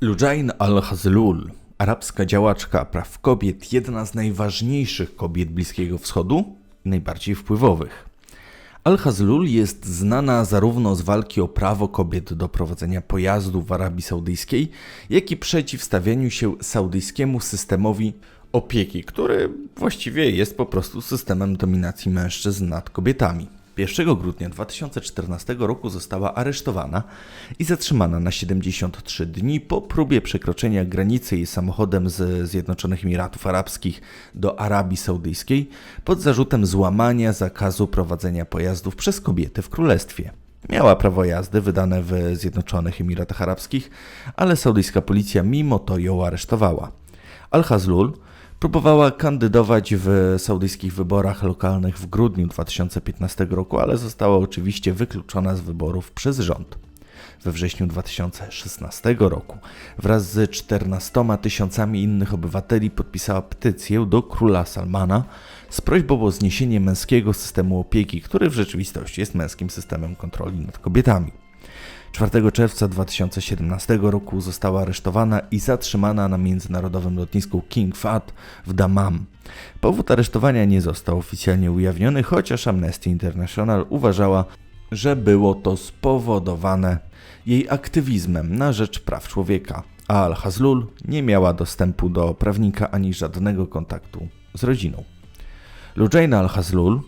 Lujain al-Hazlul, arabska działaczka praw kobiet, jedna z najważniejszych kobiet Bliskiego Wschodu najbardziej wpływowych. Al-Hazlul jest znana zarówno z walki o prawo kobiet do prowadzenia pojazdów w Arabii Saudyjskiej, jak i przeciwstawianiu się saudyjskiemu systemowi opieki, który właściwie jest po prostu systemem dominacji mężczyzn nad kobietami. 1 grudnia 2014 roku została aresztowana i zatrzymana na 73 dni po próbie przekroczenia granicy jej samochodem z Zjednoczonych Emiratów Arabskich do Arabii Saudyjskiej pod zarzutem złamania zakazu prowadzenia pojazdów przez kobiety w królestwie. Miała prawo jazdy wydane w Zjednoczonych Emiratach Arabskich, ale saudyjska policja mimo to ją aresztowała. Al-Hazlul Próbowała kandydować w saudyjskich wyborach lokalnych w grudniu 2015 roku, ale została oczywiście wykluczona z wyborów przez rząd. We wrześniu 2016 roku wraz z 14 tysiącami innych obywateli podpisała petycję do króla Salmana z prośbą o zniesienie męskiego systemu opieki, który w rzeczywistości jest męskim systemem kontroli nad kobietami. 4 czerwca 2017 roku została aresztowana i zatrzymana na międzynarodowym lotnisku King Fahd w Dammam. Powód aresztowania nie został oficjalnie ujawniony, chociaż Amnesty International uważała, że było to spowodowane jej aktywizmem na rzecz praw człowieka, a Al-Hazlul nie miała dostępu do prawnika ani żadnego kontaktu z rodziną. Lujaina Al-Hazlul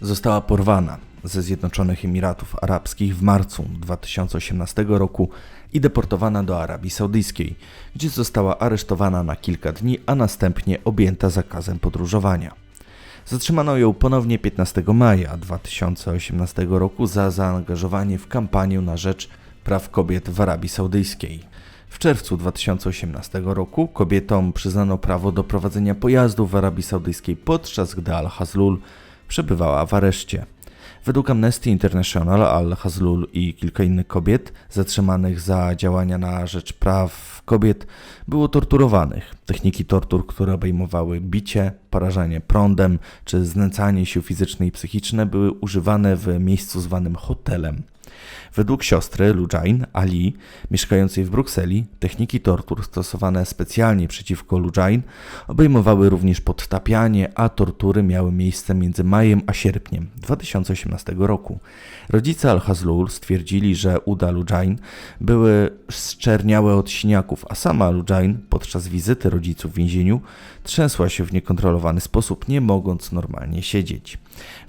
została porwana ze Zjednoczonych Emiratów Arabskich w marcu 2018 roku i deportowana do Arabii Saudyjskiej, gdzie została aresztowana na kilka dni, a następnie objęta zakazem podróżowania. Zatrzymano ją ponownie 15 maja 2018 roku za zaangażowanie w kampanię na rzecz praw kobiet w Arabii Saudyjskiej. W czerwcu 2018 roku kobietom przyznano prawo do prowadzenia pojazdów w Arabii Saudyjskiej, podczas gdy Al-Hazlul przebywała w areszcie. Według Amnesty International Al-Hazlul i kilka innych kobiet zatrzymanych za działania na rzecz praw kobiet było torturowanych. Techniki tortur, które obejmowały bicie, porażanie prądem czy znęcanie się fizyczne i psychiczne były używane w miejscu zwanym hotelem. Według siostry Lujain Ali, mieszkającej w Brukseli, techniki tortur stosowane specjalnie przeciwko Lujain obejmowały również podtapianie, a tortury miały miejsce między majem a sierpniem 2018 roku. Rodzice Al-Hazlul stwierdzili, że uda Lujain były zczerniałe od siniaków, a sama Lujain podczas wizyty rodziców w więzieniu trzęsła się w niekontrolowany sposób, nie mogąc normalnie siedzieć.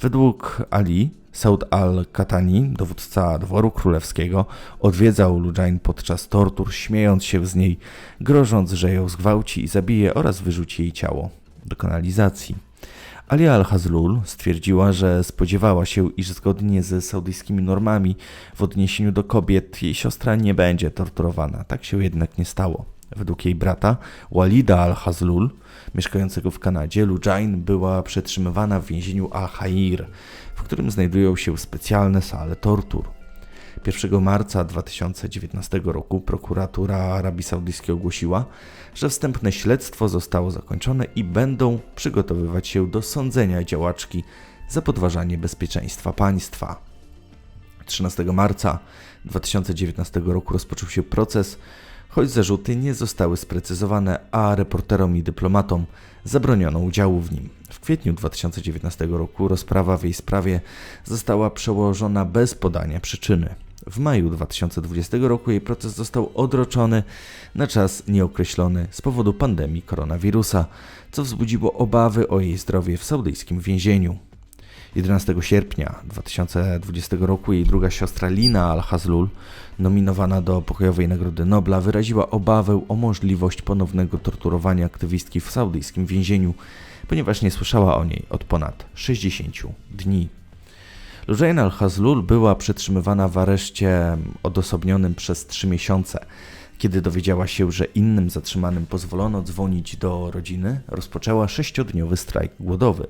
Według Ali Saud al-Katani, dowódca dworu królewskiego, odwiedzał Lujain podczas tortur, śmiejąc się z niej, grożąc, że ją zgwałci i zabije oraz wyrzuci jej ciało do kanalizacji. Alia al-Hazlul stwierdziła, że spodziewała się, iż zgodnie ze saudyjskimi normami w odniesieniu do kobiet jej siostra nie będzie torturowana. Tak się jednak nie stało. Według jej brata, Walida al-Hazlul, mieszkającego w Kanadzie, Lujain była przetrzymywana w więzieniu Al-Hair, w którym znajdują się specjalne sale tortur. 1 marca 2019 roku prokuratura Arabii Saudyjskiej ogłosiła, że wstępne śledztwo zostało zakończone i będą przygotowywać się do sądzenia działaczki za podważanie bezpieczeństwa państwa. 13 marca 2019 roku rozpoczął się proces, choć zarzuty nie zostały sprecyzowane, a reporterom i dyplomatom zabroniono udziału w nim. W kwietniu 2019 roku rozprawa w jej sprawie została przełożona bez podania przyczyny. W maju 2020 roku jej proces został odroczony na czas nieokreślony z powodu pandemii koronawirusa, co wzbudziło obawy o jej zdrowie w saudyjskim więzieniu. 11 sierpnia 2020 roku jej druga siostra Lina Al-Hazlul, nominowana do Pokojowej Nagrody Nobla, wyraziła obawę o możliwość ponownego torturowania aktywistki w saudyjskim więzieniu, ponieważ nie słyszała o niej od ponad 60 dni. Lujain al-Hazlul była przetrzymywana w areszcie odosobnionym przez trzy miesiące. Kiedy dowiedziała się, że innym zatrzymanym pozwolono dzwonić do rodziny, rozpoczęła sześciodniowy strajk głodowy.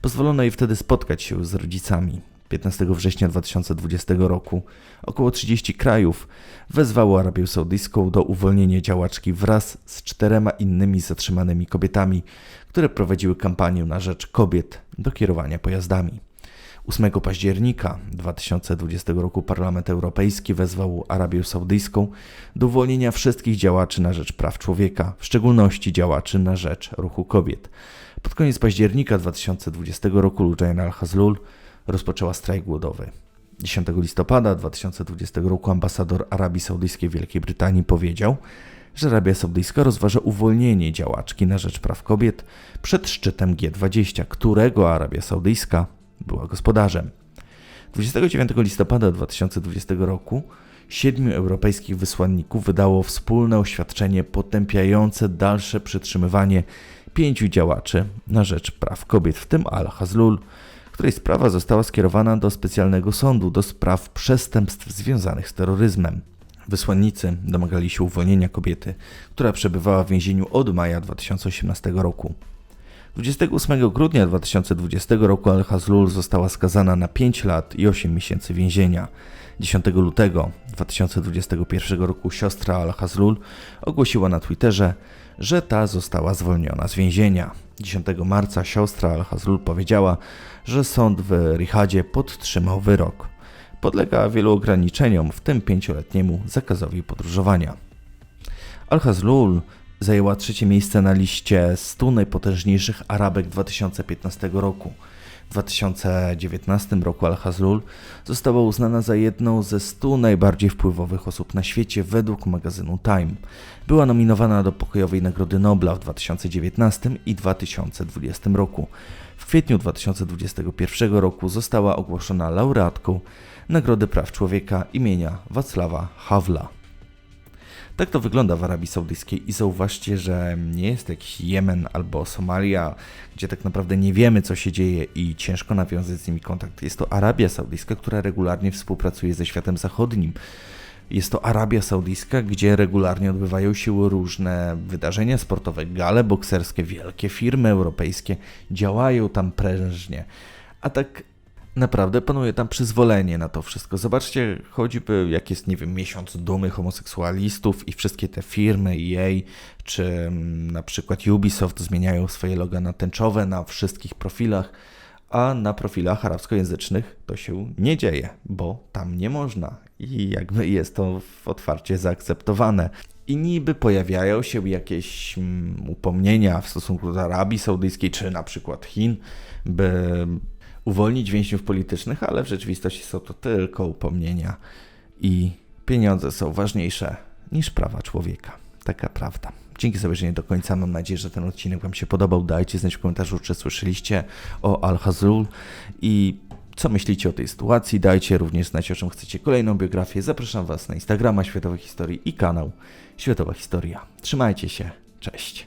Pozwolono jej wtedy spotkać się z rodzicami. 15 września 2020 roku około 30 krajów wezwało Arabię Saudyjską do uwolnienia działaczki wraz z czterema innymi zatrzymanymi kobietami, które prowadziły kampanię na rzecz kobiet do kierowania pojazdami. 8 października 2020 roku Parlament Europejski wezwał Arabię Saudyjską do uwolnienia wszystkich działaczy na rzecz praw człowieka, w szczególności działaczy na rzecz ruchu kobiet. Pod koniec października 2020 roku Lujaina al-Hazlul rozpoczęła strajk głodowy. 10 listopada 2020 roku ambasador Arabii Saudyjskiej w Wielkiej Brytanii powiedział, że Arabia Saudyjska rozważa uwolnienie działaczki na rzecz praw kobiet przed szczytem G20, którego Arabia Saudyjska była gospodarzem. 29 listopada 2020 roku siedmiu europejskich wysłanników wydało wspólne oświadczenie potępiające dalsze przytrzymywanie pięciu działaczy na rzecz praw kobiet, w tym Al-Hazlul, której sprawa została skierowana do specjalnego sądu do spraw przestępstw związanych z terroryzmem. Wysłannicy domagali się uwolnienia kobiety, która przebywała w więzieniu od maja 2018 roku. 28 grudnia 2020 roku Al-Hazlul została skazana na 5 lat i 8 miesięcy więzienia. 10 lutego 2021 roku siostra Al-Hazlul ogłosiła na Twitterze, że ta została zwolniona z więzienia. 10 marca siostra Al-Hazlul powiedziała, że sąd w Rihadzie podtrzymał wyrok. Podlega wielu ograniczeniom, w tym pięcioletniemu zakazowi podróżowania. Al-Hazlul zajęła trzecie miejsce na liście 100 najpotężniejszych Arabek 2015 roku. W 2019 roku Al-Hazlul została uznana za jedną ze 100 najbardziej wpływowych osób na świecie według magazynu Time. Była nominowana do Pokojowej Nagrody Nobla w 2019 i 2020 roku. W kwietniu 2021 roku została ogłoszona laureatką Nagrody Praw Człowieka imienia Wacława Hawla. Tak to wygląda w Arabii Saudyjskiej i zauważcie, że nie jest jakiś Jemen albo Somalia, gdzie tak naprawdę nie wiemy, co się dzieje i ciężko nawiązać z nimi kontakt. Jest to Arabia Saudyjska, która regularnie współpracuje ze światem zachodnim. Jest to Arabia Saudyjska, gdzie regularnie odbywają się różne wydarzenia sportowe, gale bokserskie, wielkie firmy europejskie działają tam prężnie. A tak naprawdę panuje tam przyzwolenie na to wszystko. Zobaczcie choćby jak jest, nie wiem, miesiąc dumy homoseksualistów i wszystkie te firmy, EA, czy mm, na przykład Ubisoft zmieniają swoje loga na tęczowe na wszystkich profilach, a na profilach arabskojęzycznych to się nie dzieje, bo tam nie można i jakby jest to otwarcie zaakceptowane. I niby pojawiają się jakieś mm, upomnienia w stosunku do Arabii Saudyjskiej, czy na przykład Chin, by uwolnić więźniów politycznych, ale w rzeczywistości są to tylko upomnienia i pieniądze są ważniejsze niż prawa człowieka. Taka prawda. Dzięki za obejrzenie do końca. Mam nadzieję, że ten odcinek Wam się podobał. Dajcie znać w komentarzu, czy słyszeliście o Al-Hazrul i co myślicie o tej sytuacji. Dajcie również znać, o czym chcecie kolejną biografię. Zapraszam Was na Instagrama Światowej Historii i kanał Światowa Historia. Trzymajcie się. Cześć.